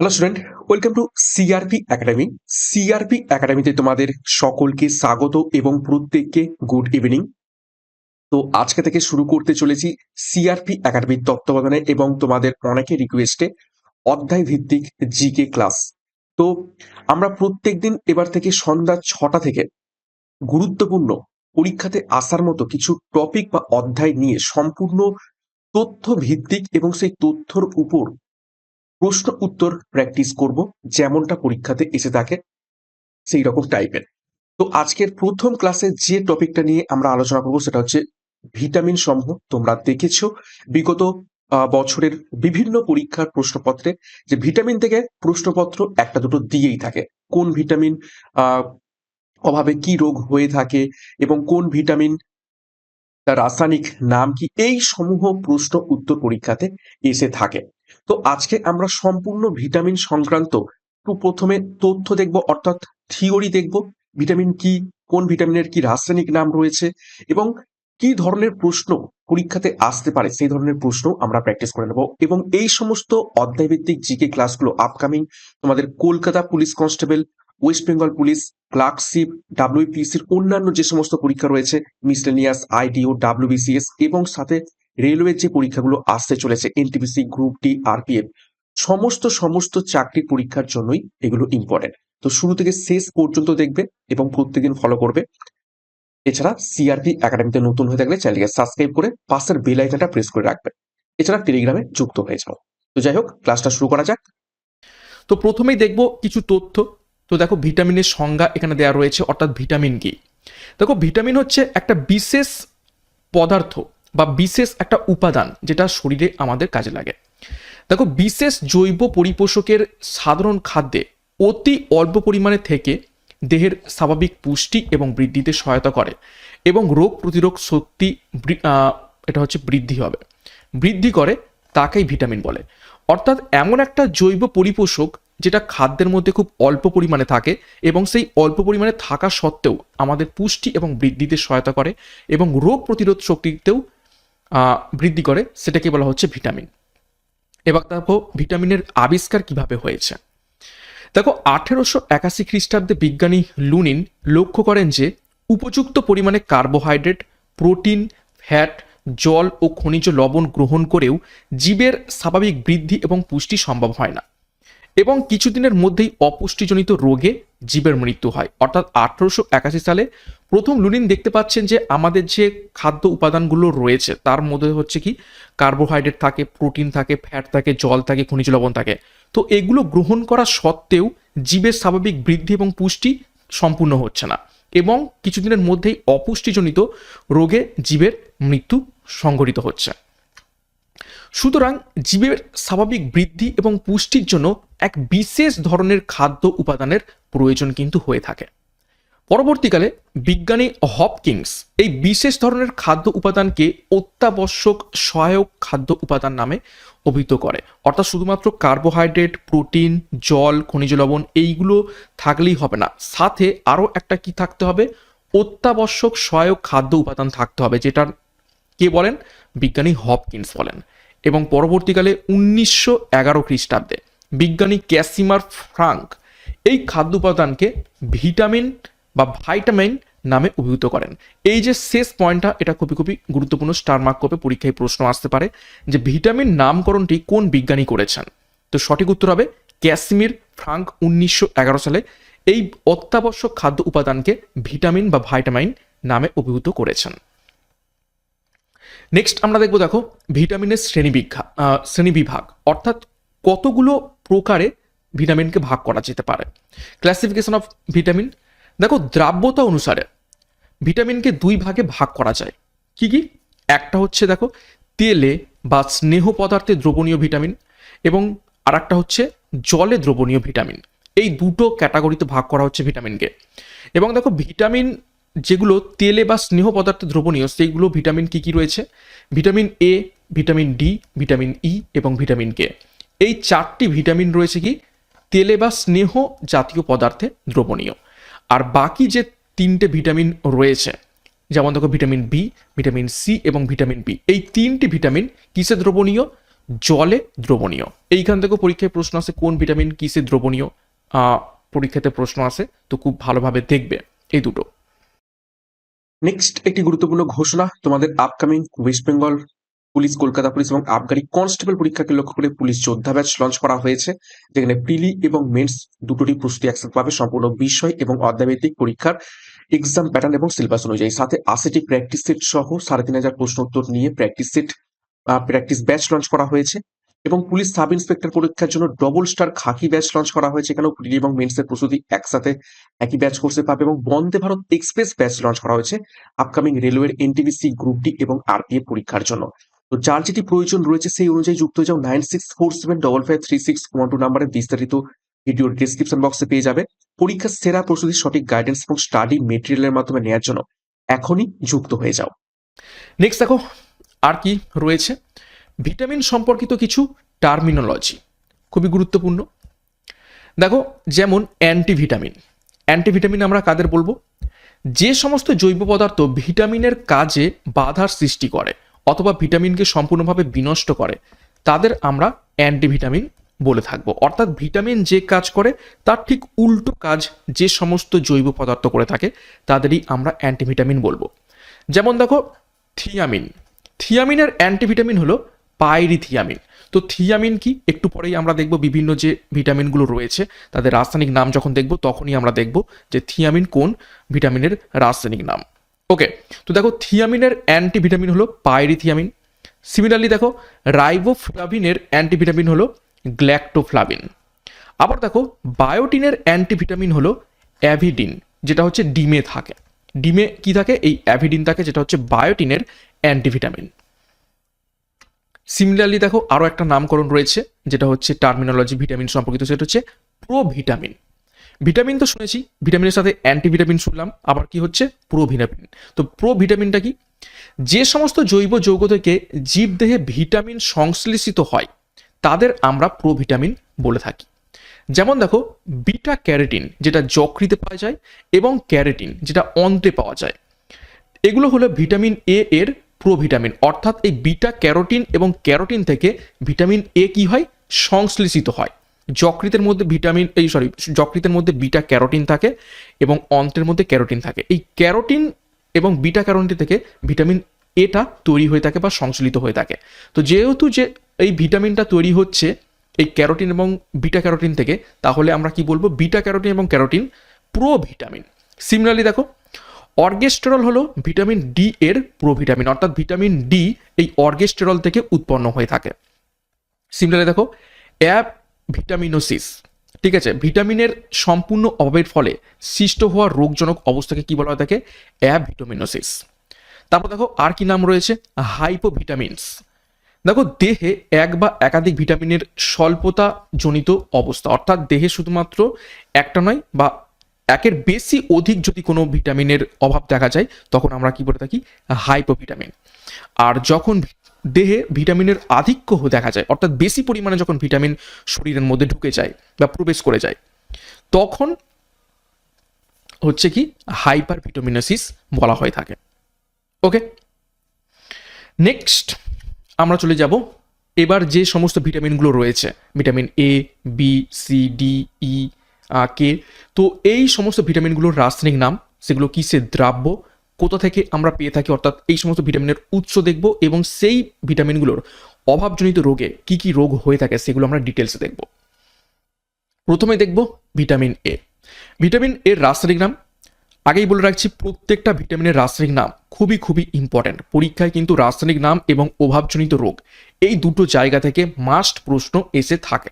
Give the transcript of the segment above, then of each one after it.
Hello student welcome to CRP academy CRP একাডেমিতে তোমাদের সকলকে স্বাগত এবং প্রত্যেককে গুড ইভিনিং তো আজকে থেকে শুরু করতে চলেছি সিআরপি একাডেমির তত্ত্বাবধানে এবং তোমাদের অনেকে রিকোয়েস্টে অধ্যায় ভিত্তিক জিকে ক্লাস তো আমরা প্রত্যেকদিন এবার থেকে সন্ধ্যা ছটা থেকে গুরুত্বপূর্ণ পরীক্ষাতে আসার মতো কিছু টপিক বা অধ্যায় নিয়ে সম্পূর্ণ তথ্য ভিত্তিক এবং সেই তথ্যর উপর প্রশ্ন উত্তর প্র্যাকটিস করব, যেমনটা পরীক্ষাতে এসে থাকে সেই রকম টাইপের তো আজকের প্রথম ক্লাসে যে টপিকটা নিয়ে আমরা আলোচনা করব সেটা হচ্ছে ভিটামিন সমূহ। তোমরা দেখেছ বিগত বছরের বিভিন্ন পরীক্ষার প্রশ্নপত্রে যে ভিটামিন থেকে প্রশ্নপত্র একটা দুটো দিয়েই থাকে। কোন ভিটামিন অভাবে কি রোগ হয়ে থাকে এবং কোন ভিটামিন তার রাসায়নিক নাম কি? এই সমূহ প্রশ্ন উত্তর পরীক্ষাতে এসে থাকে। তো আজকে আমরা সম্পূর্ণ ভিটামিন সংক্রান্ত একটু প্রথমে তথ্য দেখব, অর্থাৎ থিওরি দেখব, ভিটামিন কি, কোন ভিটামিনের কি রাসায়নিক নাম রয়েছে এবং কি ধরনের প্রশ্ন পরীক্ষাতে আসতে পারে, সেই ধরনের প্রশ্ন আমরা প্র্যাকটিস করে নেব এবং এই সমস্ত অধ্যায়ভিত্তিক জিকে ক্লাসগুলো আপকামিং তোমাদের Kolkata police constable, West Bengal police, clerkship, ডাব্লিউপিসির অন্যান্য যে সমস্ত পরীক্ষা রয়েছে, মিসলেনিয়াস আইডিও ডাব্লিউবিসিএস এবং সাথে রেলওয়ের যে পরীক্ষাগুলো আসতে চলেছে এনটিপিসি গ্রুপ ডি আরপিএফ সমস্ত সমস্ত চাকরির পরীক্ষার জন্যই এগুলো ইম্পর্টেন্ট তো শুরু থেকে শেষ পর্যন্ত দেখবে এবং প্রত্যেকদিন ফলো করবে। এছাড়া সিআরপি একাডেমিতে নতুন হয়ে থাকলে চ্যানেলকে সাবস্ক্রাইব করে পাশের বেল আইকনটা প্রেস করে রাখবে। এছাড়া টেলিগ্রামে যুক্ত হয়ে যাও। তো যাই হোক ক্লাসটা শুরু করা যাক। তো প্রথমেই দেখব কিছু তথ্য। তো দেখো ভিটামিনের সংজ্ঞা এখানে দেওয়া রয়েছে, অর্থাৎ ভিটামিন কি? দেখো ভিটামিন হচ্ছে একটা বিশেষ পদার্থ বা বিশেষ একটা উপাদান যেটা শরীরে আমাদের কাজে লাগে। দেখো, বিশেষ জৈব পরিপোষকের সাধারণ খাদ্যে অতি অল্প পরিমাণে থেকে দেহের স্বাভাবিক পুষ্টি এবং বৃদ্ধিতে সহায়তা করে এবং রোগ প্রতিরোধ শক্তি এটা হচ্ছে বৃদ্ধি হবে। বৃদ্ধি করে তাকেই ভিটামিন বলে। অর্থাৎ এমন একটা জৈব পরিপোষক যেটা খাদ্যের মধ্যে খুব অল্প পরিমাণে থাকে এবং সেই অল্প পরিমাণে থাকা সত্ত্বেও আমাদের পুষ্টি এবং বৃদ্ধিতে সহায়তা করে এবং রোগ প্রতিরোধ শক্তিতেও বৃদ্ধি করে, সেটাকে বলা হচ্ছে ভিটামিন। এবার দেখো, ভিটামিনের আবিষ্কার কীভাবে হয়েছে? দেখো, আঠেরোশো একাশি খ্রিস্টাব্দে বিজ্ঞানী লুনিন লক্ষ্য করেন যে, উপযুক্ত পরিমাণে কার্বোহাইড্রেট, প্রোটিন, ফ্যাট, জল ও খনিজ লবণ গ্রহণ করেও জীবের স্বাভাবিক বৃদ্ধি এবং পুষ্টি সম্ভব হয় না। এবং কিছুদিনের মধ্যেই অপুষ্টিজনিত রোগে জীবের মৃত্যু হয়। অর্থাৎ আঠারোশো একাশি সালে প্রথম লুনিন দেখতে পাচ্ছেন যে আমাদের যে খাদ্য উপাদানগুলো রয়েছে, তার মধ্যে হচ্ছে কি কার্বোহাইড্রেট থাকে প্রোটিন থাকে ফ্যাট থাকে, জল থাকে, খনিজ লবণ থাকে। তো এগুলো গ্রহণ করা সত্ত্বেও জীবের স্বাভাবিক বৃদ্ধি এবং পুষ্টি সম্পূর্ণ হচ্ছে না এবং কিছুদিনের মধ্যেই অপুষ্টিজনিত রোগে জীবের মৃত্যু সংঘটিত হচ্ছে। সুতরাং জীবের স্বাভাবিক বৃদ্ধি এবং পুষ্টির জন্য এক বিশেষ ধরনের খাদ্য উপাদানের প্রয়োজন কিন্তু হয়ে থাকে। পরবর্তীকালে বিজ্ঞানী হপকিংস এই বিশেষ ধরনের খাদ্য উপাদানকে অত্যাবশ্যক সহায়ক খাদ্য উপাদান নামে অভিহিত করে। অর্থাৎ শুধুমাত্র কার্বোহাইড্রেট, প্রোটিন, জল, খনিজ লবণ এইগুলো থাকলেই হবে না। সাথে আরও একটা কি থাকতে হবে? অত্যাবশ্যক সহায়ক খাদ্য উপাদান থাকতে হবে যেটার কে বলেন? বিজ্ঞানী হপকিন্স বলেন। এবং পরবর্তীকালে উনিশশো এগারো খ্রিস্টাব্দে বিজ্ঞানী ক্যাসিমার ফ্রাঙ্ক এই খাদ্য উপাদানকে ভিটামিন বা ভাইটামিন নামে অভিহিত করেন। এই যে শেষ পয়েন্টটা এটা খুবই খুবই গুরুত্বপূর্ণ স্টার মার্ক করবে পরীক্ষায় প্রশ্ন আসতে পারে যে ভিটামিন নামকরণটি কোন বিজ্ঞানী করেছেন? তো সঠিক উত্তর হবে ক্যাসিমির ফ্রাঙ্ক উনিশশো এগারো সালে। এই অত্যাবশ্যক খাদ্য উপাদানকে ভিটামিন বা ভাইটামিন নামে অভিহিত করেছেন। নেক্সট আমরা দেখব দেখো ভিটামিনের শ্রেণীবিঘা আহ, শ্রেণীবিভাগ অর্থাৎ কতগুলো প্রকারে ভিটামিনকে ভাগ করা যেতে পারে। ক্লাসিফিকেশন অফ ভিটামিন দেখো, দ্রাব্যতা অনুসারে ভিটামিনকে দুই ভাগে ভাগ করা যায়। কি কি? একটা হচ্ছে দেখো, তেলে বা স্নেহ পদার্থে দ্রবণীয় ভিটামিন এবং আর একটা হচ্ছে জলে দ্রবণীয় ভিটামিন। এই দুটো ক্যাটাগরিতে ভাগ করা হচ্ছে ভিটামিনকে এবং দেখো, ভিটামিন যেগুলো তেলে বা স্নেহ পদার্থে দ্রবণীয়, সেইগুলো ভিটামিন কি কি রয়েছে? Vitamin A, vitamin D, vitamin E এবং ভিটামিন কে। এই চারটি ভিটামিন রয়েছে কি? তেলে বা স্নেহ জাতীয় পদার্থে দ্রবণীয়। আর বাকি যে তিনটে ভিটামিন রয়েছে, যেমন দেখো ভিটামিন বি ভিটামিন সি এবং ভিটামিন বি এই তিনটি ভিটামিন কিসে দ্রবণীয়? জলে দ্রবণীয়। এইখান থেকেও পরীক্ষায় প্রশ্ন আসে, কোন ভিটামিন কিসে দ্রবণীয়? পরীক্ষাতে প্রশ্ন আসে, তো খুব ভালোভাবে দেখবে এই দুটো। নেক্সট একটি গুরুত্বপূর্ণ ঘোষণা তোমাদের upcoming West Bengal police, Kolkata police এবং আবগারি কনস্টেবল পরীক্ষাকে লক্ষ্য করে পুলিশ যোদ্ধা ব্যাচ লঞ্চ করা হয়েছে। যেখানে প্রিলি এবং মেন্স দুটোরই প্রস্তুতি একসাথে পাবে সম্পূর্ণ বিষয় এবং অধ্যায়ভিত্তিক পরীক্ষার এক্সাম প্যাটার্ন এবং সিলেবাস অনুযায়ী। সাথে আশিটি প্র্যাকটিস সেট সহ সাড়ে তিন হাজার প্রশ্ন উত্তর নিয়ে practice set practice batch launch করা হয়েছে এবং পুলিশ সাব ইন্সপেক্টর পরীক্ষার জন্য double star khaki batch launch করা হয়েছে। এখানেও প্রিলি এবং মেন্সের প্রস্তুতি একসাথে একই ব্যাচ কোর্সে পাবে এবং Vande Bharat express batch launch করা হয়েছে আপকামিং রেলওয়ের এনটিভিসি গ্রুপ ডি এবং আরপিএফ পরীক্ষার জন্য। তো যার যেটি প্রয়োজন রয়েছে সেই অনুযায়ী যুক্ত হয়ে যাও nine six four seven double five three six one two নাম্বারে বিস্তারিত ভিডিওর ডিসক্রিপশন বক্সে পেয়ে যাবে। পরীক্ষার সেরা প্রস্তুতির সঠিক গাইডেন্স এবং স্টাডি মেটেরিয়ালের মাধ্যমে নেওয়ার জন্য এখনই যুক্ত হয়ে যাও। নেক্সট দেখো, আর কি রয়েছে? ভিটামিন সম্পর্কিত কিছু টার্মিনোলজি খুবই গুরুত্বপূর্ণ। দেখো, যেমন অ্যান্টিভিটামিন অ্যান্টিভিটামিন আমরা কাদের বলব? যে সমস্ত জৈব পদার্থ ভিটামিনের কাজে বাধার সৃষ্টি করে অথবা ভিটামিনকে সম্পূর্ণভাবে বিনষ্ট করে, তাদের আমরা অ্যান্টিভিটামিন বলে থাকব। অর্থাৎ ভিটামিন যে কাজ করে, তার ঠিক উল্টো কাজ যে সমস্ত জৈব পদার্থ করে থাকে, তাদেরই আমরা অ্যান্টিভিটামিন বলব। যেমন দেখো, থিয়ামিন। থিয়ামিনের অ্যান্টিভিটামিন হলো পাইরিথিয়ামিন। তো থিয়ামিন কি? একটু পরেই আমরা দেখব বিভিন্ন যে ভিটামিনগুলো রয়েছে, তাদের রাসায়নিক নাম যখন দেখব, তখনই আমরা দেখব যে থিয়ামিন কোন ভিটামিনের রাসায়নিক নাম। ওকে তো দেখো থিয়ামিনের অ্যান্টিভিটামিন হলো পাইরিথিয়ামিন সিমিলারলি দেখো রাইবোফ্লাভিনের অ্যান্টিভিটামিন হলো গ্ল্যাক্টোফ্লাভিন। আবার দেখো বায়োটিনের অ্যান্টিভিটামিন হলো অ্যাভিডিন যেটা হচ্ছে ডিমে থাকে। ডিমে কি থাকে? এই অ্যাভিডিন থাকে, যেটা হচ্ছে বায়োটিনের অ্যান্টিভিটামিন সিমিলারলি দেখো আরও একটা নামকরণ রয়েছে, যেটা হচ্ছে টার্মিনোলজি ভিটামিন সম্পর্কিত, সেটা হচ্ছে প্রোভিটামিন ভিটামিন তো শুনেছি, ভিটামিনের সাথে অ্যান্টি ভিটামিন শুনলাম, আবার কি হচ্ছে? প্রো ভিটামিন তো প্রো ভিটামিনটা কি? যে সমস্ত জৈব যৌগ থেকে জীবদেহে ভিটামিন সংশ্লেষিত হয়, তাদের আমরা প্রো ভিটামিন বলে থাকি। যেমন দেখো বিটা ক্যারেটিন যেটা যকৃতে পাওয়া যায়, এবং ক্যারেটিন যেটা অন্ত্রে পাওয়া যায়। এগুলো হলো ভিটামিন এ এর প্রো ভিটামিন অর্থাৎ এই বিটা ক্যারোটিন এবং ক্যারোটিন থেকে ভিটামিন এ কি হয়? সংশ্লেষিত হয়। যকৃতের মধ্যে ভিটামিন, এই সরি যকৃতের মধ্যে বিটা ক্যারোটিন থাকে এবং অন্ত্রের মধ্যে ক্যারোটিন থাকে। এই ক্যারোটিন এবং বিটা ক্যারোটিন থেকে ভিটামিন এটা তৈরি হয়ে থাকে বা সংশ্লিত হয়ে থাকে। তো যেহেতু যে এই ভিটামিনটা তৈরি হচ্ছে, এই ক্যারোটিন এবং বিটা ক্যারোটিন থেকে, তাহলে আমরা কি বলব? বিটা ক্যারোটিন এবং ক্যারোটিন প্রো ভিটামিন সিমিলারলি দেখো, অর্গেস্টেরল হলো ভিটামিন ডি এর প্রো ভিটামিন অর্থাৎ ভিটামিন ডি এই অর্গেস্টেরল থেকে উৎপন্ন হয়ে থাকে। সিমিলারলি দেখো অ্যাপ ভিটামিনোসিস। ঠিক আছে? ভিটামিনের সম্পূর্ণ অভাবের ফলে সৃষ্ট হওয়া রোগজনক অবস্থাকে কি বলা হয় থাকে অ্যাপ ভিটামিনোসিস তারপর দেখো, আর কি নাম রয়েছে? হাইপোভিটামিনস। দেখো, দেহে এক বা একাধিক ভিটামিনের স্বল্পতা জনিত অবস্থা, অর্থাৎ দেহে শুধুমাত্র একটা নয় বা একের বেশি অধিক যদি কোনো ভিটামিনের অভাব দেখা যায়, তখন আমরা কি বলে থাকি? হাইপোভিটামিন। আর যখন দেহে ভিটামিনের আধিক্য দেখা যায়। অর্থাৎ বেশি পরিমাণে যখন ভিটামিন শরীরের মধ্যে ঢুকে যায় বা প্রবেশ করে যায়, তখন হচ্ছে কি হাইপার ভিটামিনোসিস বলা হয়ে থাকে। ওকে? নেক্সট আমরা চলে যাব। এবার যে সমস্ত ভিটামিনগুলো রয়েছে, vitamin A B C D E K তো এই সমস্ত ভিটামিনগুলোর রাসায়নিক নাম, সেগুলো কিসের দ্রাব্য? কোথা থেকে আমরা পেয়ে থাকি, অর্থাৎ এই সমস্ত ভিটামিনের উৎস দেখব এবং সেই ভিটামিনগুলোর অভাবজনিত রোগে কি কি রোগ হয়ে থাকে সেগুলো আমরা ডিটেলসে দেখব। প্রথমে দেখব ভিটামিন এ ভিটামিন এর রাসায়নিক নাম, আগেই বলে রাখছি প্রত্যেকটা ভিটামিনের রাসায়নিক নাম খুবই খুবই ইম্পর্ট্যান্ট পরীক্ষায় কিন্তু রাসায়নিক নাম এবং অভাবজনিত রোগ, এই দুটো জায়গা থেকে মাস্ট প্রশ্ন এসে থাকে।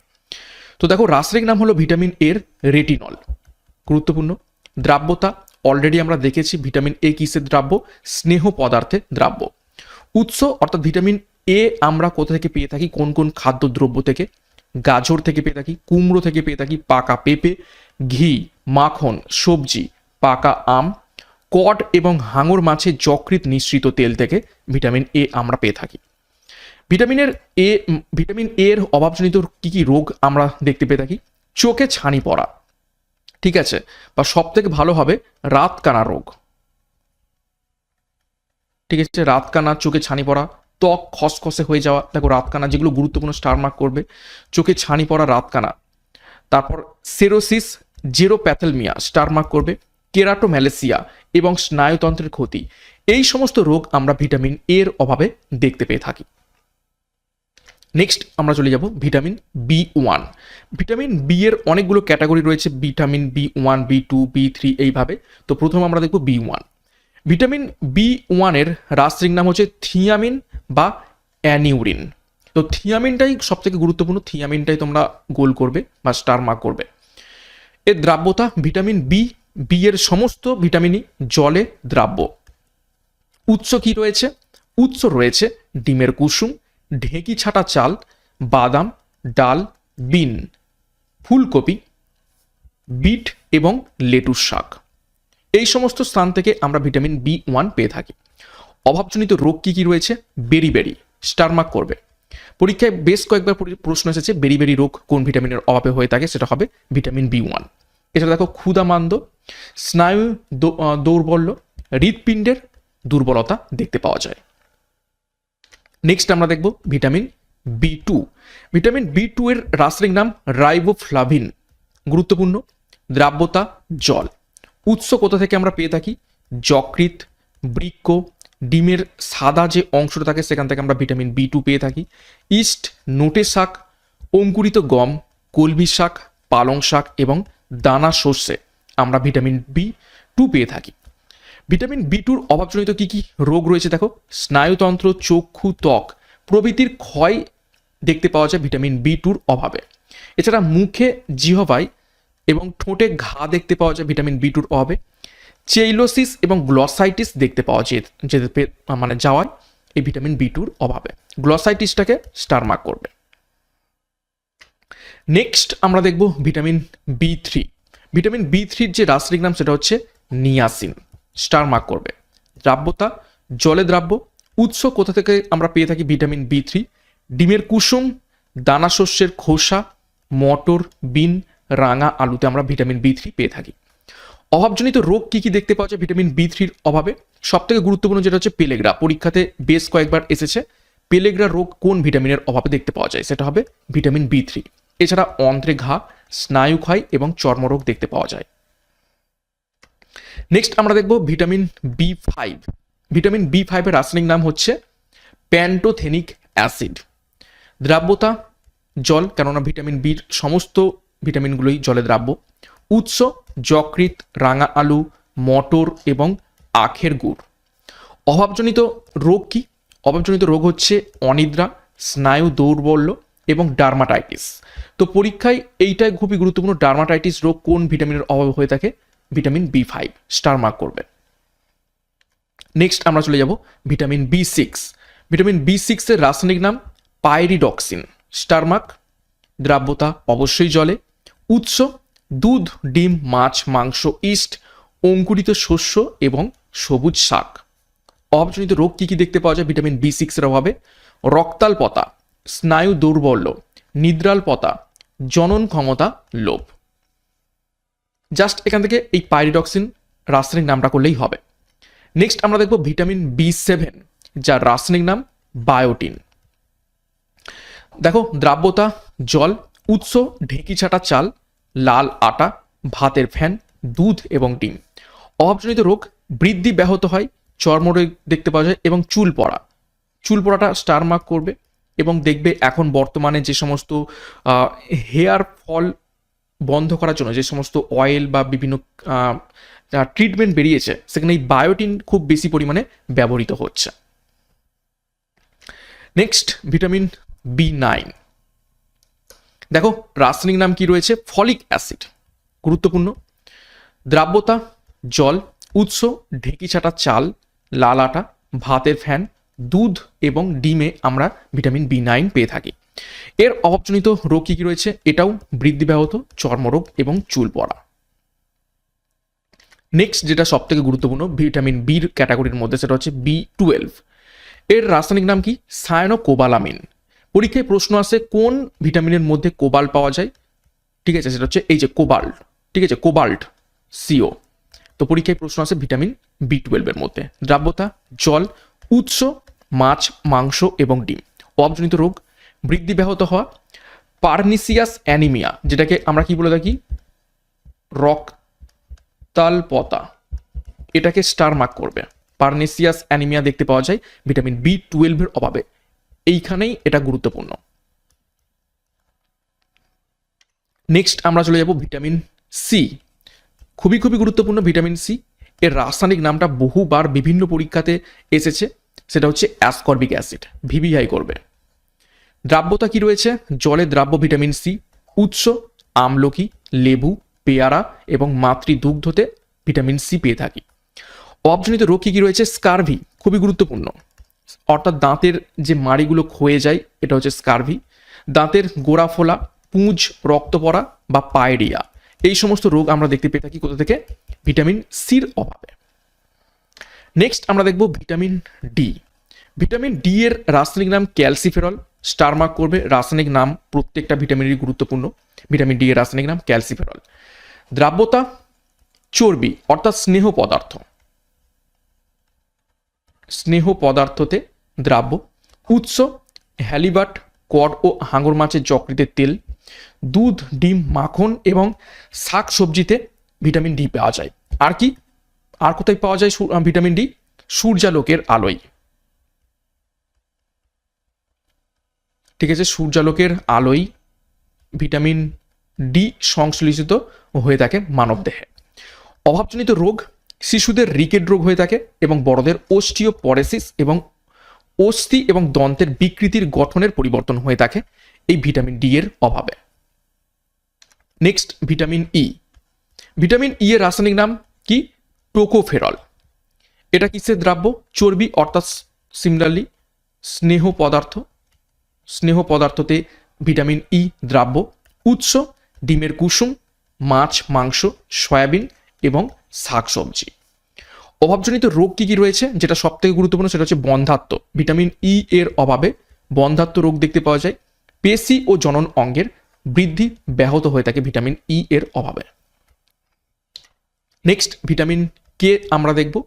তো দেখো, রাসায়নিক নাম হলো ভিটামিন এর রেটিনল গুরুত্বপূর্ণ। দ্রাব্যতা অলরেডি আমরা দেখেছি ভিটামিন এ কিসের দ্রাব্য? স্নেহ পদার্থে দ্রাব্য। উৎস অর্থাৎ ভিটামিন এ আমরা কোথা থেকে পেয়ে থাকি? কোন কোন খাদ্যদ্রব্য থেকে? গাজর থেকে পেয়ে থাকি, কুমড়ো থেকে পেয়ে থাকি, পাকা পেঁপে, ঘি, মাখন, সবজি, পাকা আম, কড এবং হাঙর মাছে যকৃৎ নিঃসৃত তেল থেকে ভিটামিন এ আমরা পেয়ে থাকি। ভিটামিনের এ ভিটামিন এর অভাবজনিত কি কি রোগ আমরা দেখতে পেয়ে থাকি? চোখে ছানি পড়া। ঠিক আছে? বা সব থেকে ভালো হবে রাতকানা রোগ। ঠিক আছে? রাতকানা, চোখে ছানি পড়া, ত্বক খসখসে হয়ে যাওয়া, দেখো রাতকানা যেগুলো গুরুত্বপূর্ণ স্টার মার্ক করবে, চোখে ছানি পড়া রাতকানা। তারপর সেরোসিস জেরোপ্যাথেলমিয়া স্টার মার্ক করবে কেরাটোম্যালেসিয়া এবং স্নায়ুতন্ত্রের ক্ষতি। এই সমস্ত রোগ আমরা ভিটামিন এর অভাবে দেখতে পেয়ে থাকি। নেক্সট আমরা চলে যাব vitamin B one vitamin B এর অনেকগুলো ক্যাটাগরি রয়েছে vitamin B one B two B three এইভাবে। তো প্রথম আমরা দেখব বি ওয়ান ভিটামিন বি ওয়ানের রাসায়নিক নাম হচ্ছে থিয়ামিন বা অ্যানিউরিন তো থিয়ামিনটাই সব থেকে গুরুত্বপূর্ণ থিয়ামিনটাই তোমরা গোল করবে বা স্টার মার্ক করবে। এর দ্রাব্যতা ভিটামিন বি বি এর সমস্ত ভিটামিনই জলে দ্রাব্য। উৎস কি রয়েছে? উৎস রয়েছে ডিমের কুসুম ঢেঁকি ছাটা চাল, বাদাম, ডাল, বিন, ফুলকপি, বিট এবং লেটুস শাক। এই সমস্ত স্থান থেকে আমরা ভিটামিন বি ওয়ান পেয়ে থাকি। অভাবজনিত রোগ কী কী রয়েছে? বেরি বেরি, স্টার মার্ক করবে। পরীক্ষায় বেশ কয়েকবার প্রশ্ন এসেছে, বেরি বেরি রোগ কোন ভিটামিনের অভাবে হয়ে থাকে? সেটা হবে ভিটামিন বি ওয়ান। এছাড়া দেখো ক্ষুদামান্দ স্নায়ু দৌর্বল্য, হৃৎপিণ্ডের দুর্বলতা দেখতে পাওয়া যায়। নেক্সট আমরা দেখব vitamin B two vitamin B two এর রাসায়নিক নাম রাইবোফ্লাভিন গুরুত্বপূর্ণ। দ্রাব্যতা, জল। উৎস কোথা থেকে আমরা পেয়ে থাকি? যকৃত বৃক্ক, ডিমের সাদা যে অংশটা থাকে, সেখান থেকে আমরা ভিটামিন বি টু পেয়ে থাকি। ইস্ট, নোটে শাক, অঙ্কুরিত গম, কলমি শাক, পালং শাক এবং দানা শস্যে আমরা ভিটামিন বি টু পেয়ে থাকি। ভিটামিন বি টুর অভাবজনিত কি কি রোগ রয়েছে দেখো? স্নায়ুতন্ত্র, চক্ষু, ত্বক প্রভৃতির ক্ষয় দেখতে পাওয়া যায় ভিটামিন বি টুর অভাবে। এছাড়া মুখে জিহবাই এবং ঠোঁটে ঘা দেখতে পাওয়া যায় ভিটামিন বি টুর অভাবে। চেইলোসিস এবং গ্লসাইটিস দেখতে পাওয়া যেতে যেতে মানে যাওয়ায় এই ভিটামিন বি টুর অভাবে। গ্লসাইটিসটাকে স্টার মার্ক করবে। নেক্সট আমরা দেখব vitamin B three vitamin B থ্রির যে রাসায়নিক নাম সেটা হচ্ছে নিয়াসিন। স্টার মার্ক করবে। দ্রাব্যতা, জলে দ্রাব্য, উৎস কোথা থেকে আমরা পেয়ে থাকি ভিটামিন বি থ্রি ডিমের কুসুম, দানা শস্যের খোসা, মটর, বিন, রাঙা আলুতে আমরা ভিটামিন বি থ্রি পেয়ে থাকি। অভাবজনিত রোগ কি কি দেখতে পাওয়া যায় ভিটামিন বি থ্রির অভাবে? সব থেকে গুরুত্বপূর্ণ যেটা হচ্ছে পেলেগ্রা। পরীক্ষাতে বেশ কয়েকবার এসেছে। পেলেগ্রা রোগ কোন ভিটামিনের অভাবে দেখতে পাওয়া যায়? সেটা হবে ভিটামিন বি থ্রি এছাড়া অন্ত্রে ঘা, স্নায়ু ক্ষয় এবং চর্মরোগ দেখতে পাওয়া যায়। নেক্সট আমরা দেখব vitamin B five vitamin B ফাইভের রাসায়নিক নাম হচ্ছে প্যান্টোথেনিক অ্যাসিড দ্রাব্যতা, জল, কেননা ভিটামিন বির সমস্ত ভিটামিনগুলোই জলে দ্রাব্য। উৎস যকৃত রাঙা আলু, মটর এবং আখের গুড়। অভাবজনিত রোগ কি? অভাবজনিত রোগ হচ্ছে অনিদ্রা, স্নায়ু দৌর্বল্য এবং ডার্মাটাইটিস। তো পরীক্ষায় এইটাই খুবই গুরুত্বপূর্ণ, ডার্মাটাইটিস রোগ কোন ভিটামিনের অভাব হয়ে থাকে? Vitamin B five star mark করবে। নেক্সট আমরা চলে যাব vitamin B six vitamin B সিক্সের রাসায়নিক নাম পাইরিডক্সিন স্টার মার্ক দ্রাব্যতা অবশ্যই জলে। উৎস, দুধ, ডিম, মাছ, মাংস, ইস্ট, অঙ্কুরিত শস্য এবং সবুজ শাক। অভাবজনিত রোগ কী কী দেখতে পাওয়া যায় ভিটামিন বি সিক্সের অভাবে? রক্তাল্পতা, স্নায়ু দৌর্বল্য নিদ্রালপতা জনন ক্ষমতা, লোভ। জাস্ট এখান থেকে এই পাইরিডক্সিন রাসায়নিক নামটা করলেই হবে। নেক্সট আমরা দেখব ভিটামিন বি সেভেন যার রাসায়নিক নাম বায়োটিন দেখো, দ্রাব্যতা, জল, উৎস, ঢেঁকি ছাটা চাল, লাল আটা, ভাতের ফ্যান, দুধ এবং ডিম। অভাবজনিত রোগ বৃদ্ধি ব্যাহত হয় চর্মরোগ দেখতে পাওয়া যায় এবং চুল পড়া। চুল পড়াটা স্টার মার্ক করবে এবং দেখবে এখন বর্তমানে যে সমস্ত হেয়ার ফল বন্ধ করার জন্য যে সমস্ত অয়েল বা বিভিন্ন ট্রিটমেন্ট বেরিয়েছে, সেখানে এই বায়োটিন খুব বেশি পরিমাণে ব্যবহৃত হচ্ছে। নেক্সট ভিটামিন বি নাইন দেখো, রাসায়নিক নাম কি রয়েছে? Folic acid. গুরুত্বপূর্ণ। দ্রাব্যতা, জল, উৎস, ঢেঁকি ছাটা চাল, লাল আটা, ভাতের ফ্যান, দুধ এবং ডিমে আমরা ভিটামিন বি নাইন পেয়ে থাকি। এর অভাবজনিত রোগ কি কি রয়েছে? এটাও বৃদ্ধি ব্যাহত, চর্মরোগ এবং চুল পড়া। নেক্সট যেটা সব থেকে গুরুত্বপূর্ণ, ভিটামিন বির ক্যাটাগরির মধ্যে, সেটা হচ্ছে বি টুয়েলভ এর রাসায়নিক নাম কি? সায়ানোকোবালামিন। পরীক্ষায় প্রশ্ন আসে, কোন ভিটামিনের মধ্যে কোবাল্ট পাওয়া যায়? ঠিক আছে, সেটা হচ্ছে এই যে কোবাল্ট। ঠিক আছে, কোবাল্ট সিও তো পরীক্ষায় প্রশ্ন আসে ভিটামিন বি টুয়েলভের মধ্যে। দ্রাব্যতা, জল, উৎস, মাছ, মাংস এবং ডিম। অভাবজনিত রোগ বৃদ্ধি ব্যাহত হওয়া পার্নিসিয়াস অ্যানিমিয়া, যেটাকে আমরা কি বলে থাকি? রক্তাল্পতা। এটাকে স্টার মার্ক করবে। পার্নিসিয়াস অ্যানিমিয়া দেখতে পাওয়া যায় ভিটামিন বি টুয়েলভের অভাবে। এইখানেই এটা গুরুত্বপূর্ণ। নেক্সট আমরা চলে যাব ভিটামিন সি। খুবই খুবই গুরুত্বপূর্ণ ভিটামিন সি। এর রাসায়নিক নামটা বহুবার বিভিন্ন পরীক্ষাতে এসেছে। সেটা হচ্ছে অ্যাসকর্বিক অ্যাসিড ভিভিআই করবে। দ্রাব্যতা কি রয়েছে? জলে দ্রাব্য ভিটামিন সি, উৎস, আমলকি, লেবু, পেয়ারা এবং মাতৃদুগ্ধতে ভিটামিন সি পেয়ে থাকি। অভাবজনিত রোগ কী কী রয়েছে? স্কারভি, খুবই গুরুত্বপূর্ণ। অর্থাৎ দাঁতের যে মাড়িগুলো ক্ষয়ে যায়, এটা হচ্ছে স্কারভি। দাঁতের গোড়া ফোলা, পুঁজ, রক্ত পড়া বা পায়রিয়া। এই সমস্ত রোগ আমরা দেখতে পেয়ে থাকি কোথা থেকে? ভিটামিন সির অভাবে। নেক্সট আমরা দেখব ভিটামিন ডি। ভিটামিন ডি এর রাসায়নিক নাম ক্যালসিফেরল। স্টারমার্ক করবে, রাসায়নিক নাম প্রত্যেকটা ভিটামিনেরই গুরুত্বপূর্ণ। ভিটামিন ডি এর রাসায়নিক নাম ক্যালসিফেরল। দ্রাব্যতা, চর্বি, অর্থাৎ স্নেহ পদার্থ। স্নেহ পদার্থতে দ্রাব্য, উৎস, হ্যালিবাট, কড ও হাঙর মাছের যকৃতের তেল, দুধ, ডিম, মাখন এবং শাক সবজিতে ভিটামিন ডি পাওয়া যায়। আর কি? আর কোথায় পাওয়া যায় ভিটামিন ডি সূর্যালোকের আলোয়। ঠিক আছে, সূর্যালোকের আলোয় ভিটামিন ডি সংশ্লেষিত হয়ে থাকে মানবদেহে অভাবজনিত রোগ শিশুদের রিকেট রোগ হয়ে থাকে এবং বড়দের ওস্টিওপরেসিস এবং অস্থি এবং দন্তের বিকৃতির গঠনের পরিবর্তন হয়ে থাকে এই ভিটামিন ডি এর অভাবে। Next, vitamin E vitamin E এর রাসায়নিক নাম কি? টোকোফেরল। এটা কিসের দ্রাব্য? চর্বি অর্থাৎ সিমিলারলি স্নেহ পদার্থ। স্নেহ পদার্থতে ভিটামিন ই দ্রাব্য, উৎস ডিমের কুসুম, মাছ, মাংস, সয়াবিন এবং শাকসবজি। অভাবজনিত রোগ কী কী রয়েছে? যেটা সব থেকে গুরুত্বপূর্ণ সেটা হচ্ছে বন্ধাত্ম। ভিটামিন ই এর অভাবে বন্ধাত্ম রোগ দেখতে পাওয়া যায়। পেশি ও জনন অঙ্গের বৃদ্ধি ব্যাহত হয়ে থাকে ভিটামিন ই এর অভাবে। নেক্সট ভিটামিন কে আমরা দেখব।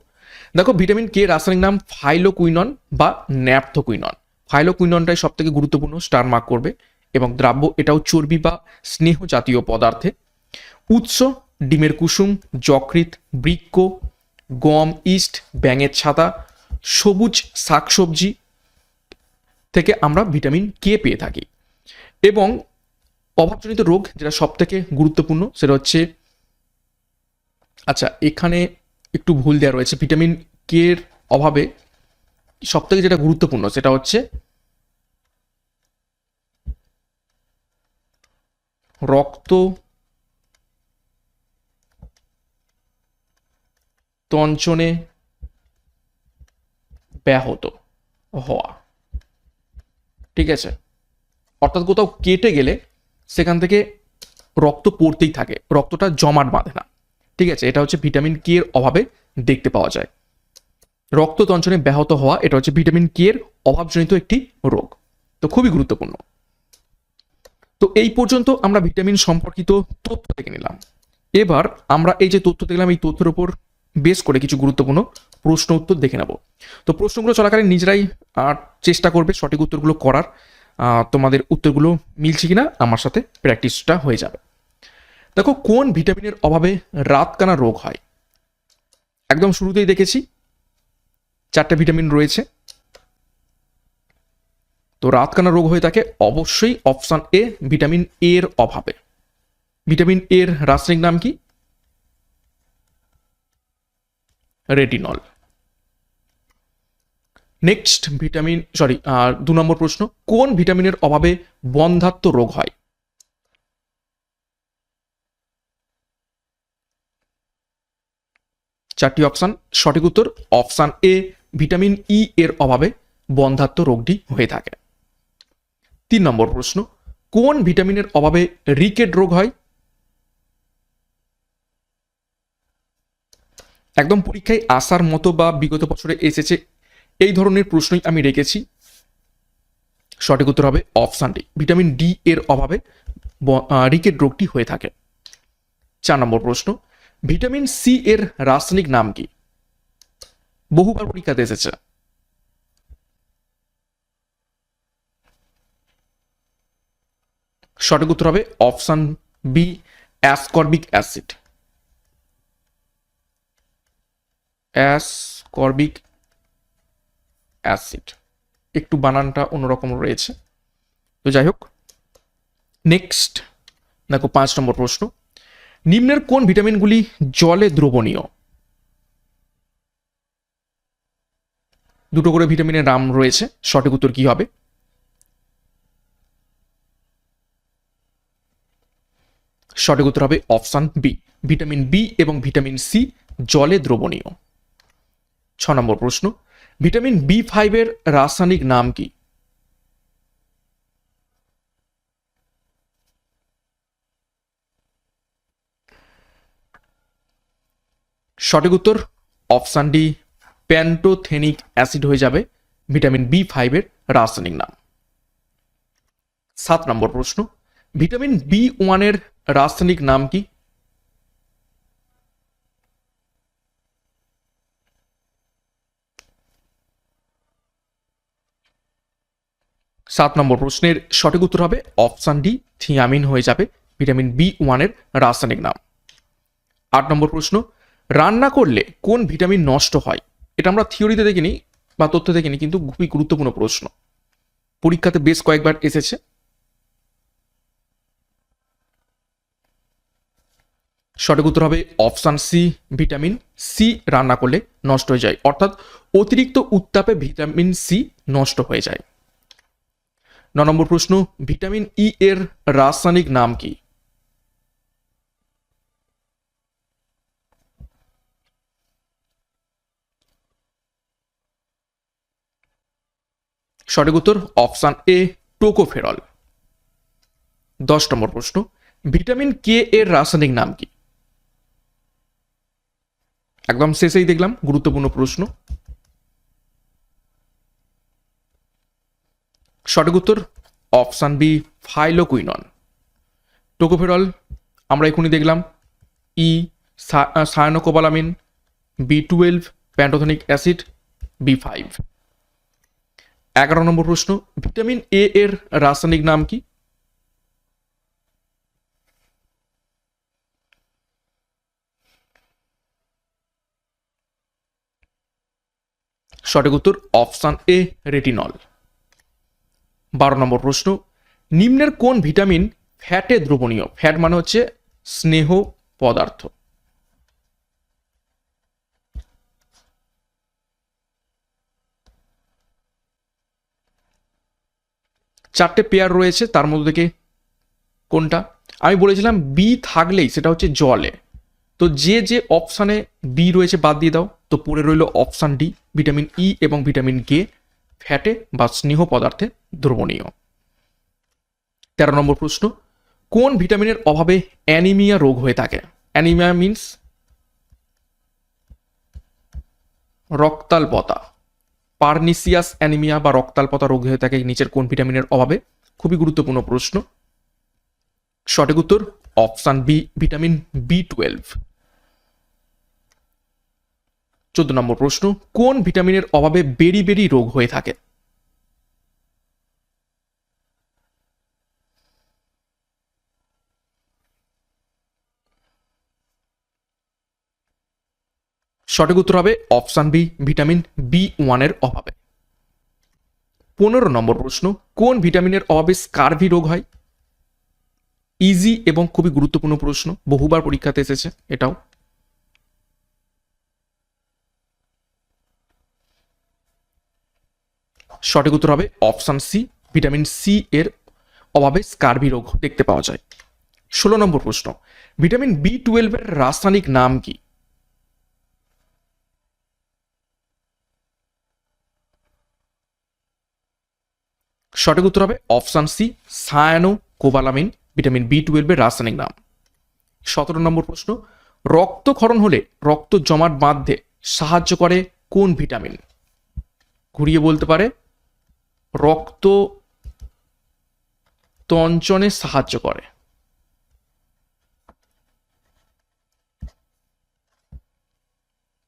দেখো, ভিটামিন কে রাসায়নিক নাম ফাইলোকুইনন বা ন্যাপথোকুইনন। ফাইলোকুইননটাই সব থেকে গুরুত্বপূর্ণ স্টার মার্ক করবে এবং দ্রাব্য এটাও চর্বি বা স্নেহ জাতীয় পদার্থে। উৎস, ডিমের কুসুম যকৃত বৃক্ক, গম, ইস্ট, ব্যাঙের ছাতা, সবুজ শাকসবজি থেকে আমরা ভিটামিন কে পেয়ে থাকি। এবং অভাবজনিত রোগ যেটা সব থেকে গুরুত্বপূর্ণ সেটা হচ্ছে আচ্ছা এখানে একটু ভুল দেওয়া রয়েছে। ভিটামিন কে এর অভাবে সব থেকে যেটা গুরুত্বপূর্ণ সেটা হচ্ছে রক্ত তঞ্চনে ব্যাহত হওয়া। ঠিক আছে? অর্থাৎ কোথাও কেটে গেলে সেখান থেকে রক্ত পড়তেই থাকে, রক্তটা জমাট বাঁধে না। ঠিক আছে? এটা হচ্ছে ভিটামিন কে এর অভাবে দেখতে পাওয়া যায়। রক্ত তঞ্চনে ব্যাহত হওয়া, এটা হচ্ছে ভিটামিন কে এর অভাবজনিত একটি রোগ। তো খুবই গুরুত্বপূর্ণ। তো এই পর্যন্ত আমরা ভিটামিন সম্পর্কিত তথ্য দেখে নিলাম। এবার আমরা এই যে তথ্য দেখলাম, এই তথ্যের উপর বেশ করে কিছু গুরুত্বপূর্ণ প্রশ্ন উত্তর দেখে নেব। তো প্রশ্নগুলো চলাকালীন নিজেরাই চেষ্টা করবে সঠিক উত্তরগুলো করার। তোমাদের উত্তরগুলো মিলছে কিনা আমার সাথে প্র্যাকটিসটা হয়ে যাবে। দেখো, কোন ভিটামিনের অভাবে রাতকানা রোগ হয়? একদম শুরুতেই দেখেছি চারটে ভিটামিন রয়েছে। তো রাতকানা রোগ হয়ে থাকে অবশ্যই অপশান এ ভিটামিন এর অভাবে। ভিটামিন এর রাসায়নিক নাম কি? রেটিনল। নেক্সট ভিটামিন, সরি, আর দু নম্বর প্রশ্ন, কোন ভিটামিনের অভাবে বন্ধাত্ম রোগ হয়? চারটি অপশান, সঠিক উত্তর, অপশান এ ভিটামিন ই এর অভাবে বন্ধাত্ম রোগটি হয়ে থাকে। তিন নম্বর প্রশ্ন, কোন ভিটামিনের অভাবে রিকেট রোগ হয়? একদম পরীক্ষায় আসার মতো বা বিগত বছরে এসেছে এই ধরনের প্রশ্নই আমি রেখেছি। সঠিক উত্তর হবে অপশান ডি ভিটামিন ডি এর অভাবে রিকেট রোগটি হয়ে থাকে। চার নম্বর প্রশ্ন, ভিটামিন সি এর রাসায়নিক নাম কি? বহুবার পরীক্ষাতে এসেছে সঠিক উত্তর হবে option B ascorbic acid ascorbic acid একটু বানানটা অন্যরকম রয়েছে। তো যাই হোক নেক্সট দেখো পাঁচ নম্বর প্রশ্ন। নিম্নের কোন ভিটামিনগুলি জলে দ্রবণীয়? দুটো করে ভিটামিনের নাম রয়েছে, সঠিক উত্তর কি হবে? সঠিক উত্তর হবে অপশান বি ভিটামিন বি এবং ভিটামিন সি জলে দ্রবণীয়। ছ নম্বর প্রশ্ন ভিটামিন বি ফাইভের রাসায়নিক নাম কি? সঠিক উত্তর অপশান ডি প্যান্টোথেনিক অ্যাসিড হয়ে যাবে ভিটামিন বি ফাইভের রাসায়নিক নাম। সাত নম্বর প্রশ্ন, ভিটামিন বি ওয়ানের রাসায়নিক নাম কি? সাত নম্বর প্রশ্নের সঠিক উত্তর হবে অপশান ডি, থিয়ামিন হয়ে যাবে ভিটামিন বি ওয়ানের রাসায়নিক নাম। আট নম্বর প্রশ্ন, রান্না করলে কোন ভিটামিন নষ্ট হয়? এটা আমরা থিওরিতে দেখিনি বা তথ্য দেখিনি, কিন্তু খুবই গুরুত্বপূর্ণ প্রশ্ন। পরীক্ষাতে বেশ কয়েকবার এসেছে। সঠিক উত্তর হবে অপশান সি, ভিটামিন সি রান্না করলে নষ্ট হয়ে যায়। অর্থাৎ অতিরিক্ত উত্তাপে ভিটামিন সি নষ্ট হয়ে যায়। ন নম্বর প্রশ্ন, ভিটামিন ই এর রাসায়নিক নাম কি? সঠিক উত্তর, অপশান এ, টোকোফেরল। দশ নম্বর প্রশ্ন, ভিটামিন কে এর রাসায়নিক নাম কি? একদম শেষেই দেখলাম, গুরুত্বপূর্ণ প্রশ্ন। সঠিক উত্তর, অপশান বি, ফাইলোকুইনন। টোকোফেরল, আমরা এখনই দেখলাম, E cyanocobalamin, B twelve, pantothenic acid, B five. এগারো নম্বর প্রশ্ন, ভিটামিন এ এর রাসায়নিক নাম কি? সঠিক উত্তর, অপশান এ রেটিনল বারো নম্বর প্রশ্ন, নিম্নের কোন ভিটামিন ফ্যাটে দ্রবণীয়? ফ্যাট মানে হচ্ছে স্নেহ পদার্থ। চারটে পেয়ার রয়েছে, তার মধ্যে থেকে কোনটা? আমি বলেছিলাম বি থাকলেই সেটা হচ্ছে জলে। তো যে যে অপশানে বি রয়েছে বাদ দিয়ে দাও, তো পড়ে রইল অপশান ডি ভিটামিন ই এবং ভিটামিন কে ফ্যাটে বা স্নেহ পদার্থে দ্রবণীয়। তেরো নম্বর প্রশ্ন, কোন ভিটামিনের অভাবে অ্যানিমিয়া রোগ হয়ে থাকে? অ্যানিমিয়া মিন্স রক্তাল্পতা পার্নিসিয়াস অ্যানিমিয়া বা রক্তাল্পতা রোগ হয়ে থাকে নিচের কোন ভিটামিনের অভাবে? খুবই গুরুত্বপূর্ণ প্রশ্ন। সঠিক উত্তর, option B, vitamin B twelve. চোদ্দ নম্বর প্রশ্ন, কোন ভিটামিনের অভাবে বেরি বেরি রোগ হয়ে থাকে? সঠিক উত্তর হবে অপশান বি, ভিটামিন বি ওয়ানের অভাবে। পনেরো নম্বর প্রশ্ন, কোন ভিটামিনের অভাবে স্কারভি রোগ হয়? ইজি এবং খুবই গুরুত্বপূর্ণ প্রশ্ন, বহুবার পরীক্ষাতে এসেছে এটাও। সঠিক উত্তর হবে অপশান সি, ভিটামিন সি এর অভাবে স্কারভি রোগ দেখতে পাওয়া যায়। ষোলো নম্বর প্রশ্ন, ভিটামিন বি টুয়েলভের রাসায়নিক নাম কি? সঠিক উত্তর হবে option C cyanocobalamin vitamin B টুয়েলভের রাসায়নিক নাম। সতেরো নম্বর প্রশ্ন, রক্তক্ষরণ হলে রক্ত জমাট বাঁধতে সাহায্য করে কোন ভিটামিন? ঘুরিয়ে বলতে পারে, রক্ত তঞ্চনে সাহায্য করে।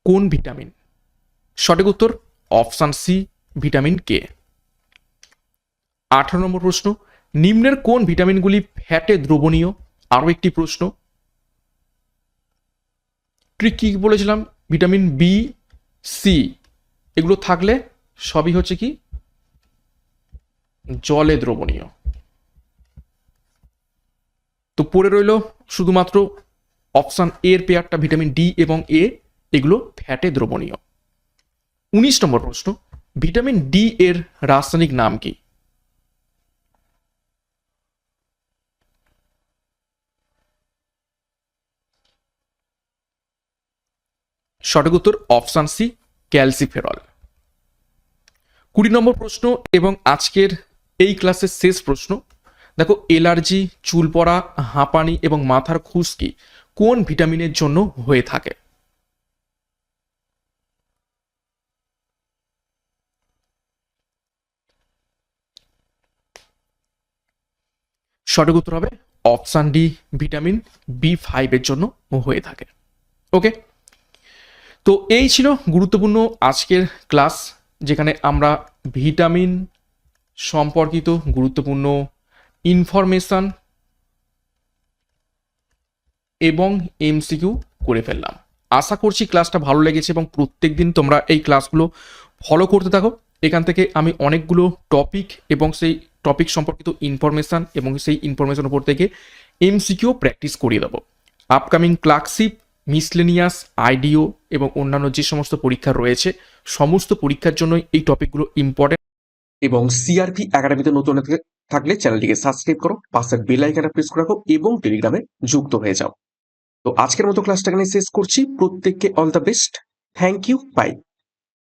কোন ভিটামিন? সঠিক উত্তর অপশান সি, ভিটামিন কে। আঠারো নম্বর প্রশ্ন, নিম্নের কোন ভিটামিনগুলি ফ্যাটে দ্রবণীয়? আরও একটি প্রশ্ন। ট্রিক কী বলেছিলাম? Vitamin B, C. এগুলো থাকলে সবই হচ্ছে কি? জলে দ্রবণীয়। তো পড়ে রইল শুধুমাত্র অপশান এর পেয়ারটা, ভিটামিন ডি এবং এ, এগুলো ফ্যাটে দ্রবণীয়। উনিশ নম্বর প্রশ্ন, ভিটামিন ডি এর রাসায়নিক নাম কি? সঠিক উত্তর অপশান সি, ক্যালসিফেরল। কুড়ি নম্বর প্রশ্ন এবং আজকের এই ক্লাসের শেষ প্রশ্ন। দেখো, এলার্জি চুল পড়া হাঁপানি এবং মাথার খুশকি কোন ভিটামিনের জন্য হয়ে থাকে? সঠিক উত্তর হবে অপশান ডি, ভিটামিন বি ফাইভের জন্য হয়ে থাকে। ওকে? তো এই ছিল গুরুত্বপূর্ণ আজকের ক্লাস, যেখানে আমরা ভিটামিন সম্পর্কিত গুরুত্বপূর্ণ ইনফরমেশন এবং এমসিকিউ করে ফেললাম। আশা করছি ক্লাসটা ভালো লেগেছে এবং প্রত্যেক দিন তোমরা এই ক্লাসগুলো ফলো করতে থাকো। এখান থেকে আমি অনেকগুলো টপিক এবং সেই টপিক সম্পর্কিত ইনফরমেশান এবং সেই ইনফরমেশন উপর থেকে এমসিকিউ প্র্যাকটিস করিয়ে দেবো। আপকামিং ক্লার্কশিপ মিসলেনিয়াস, আইডিও এবং অন্যান্য যে সমস্ত পরীক্ষা রয়েছে, সমস্ত পরীক্ষার জন্য এই টপিকগুলো ইম্পর্টেন্ট এবং সিআরপি একাডেমিতে নতুন থাকলে চ্যানেলটিকে সাবস্ক্রাইব করো পাশের বেল আইকনে প্রেস করে রাখো এবং টেলিগ্রামে যুক্ত হয়ে যাও। তো আজকের মতো ক্লাসটা এখানে শেষ করছি। প্রত্যেককে all the best thank you bye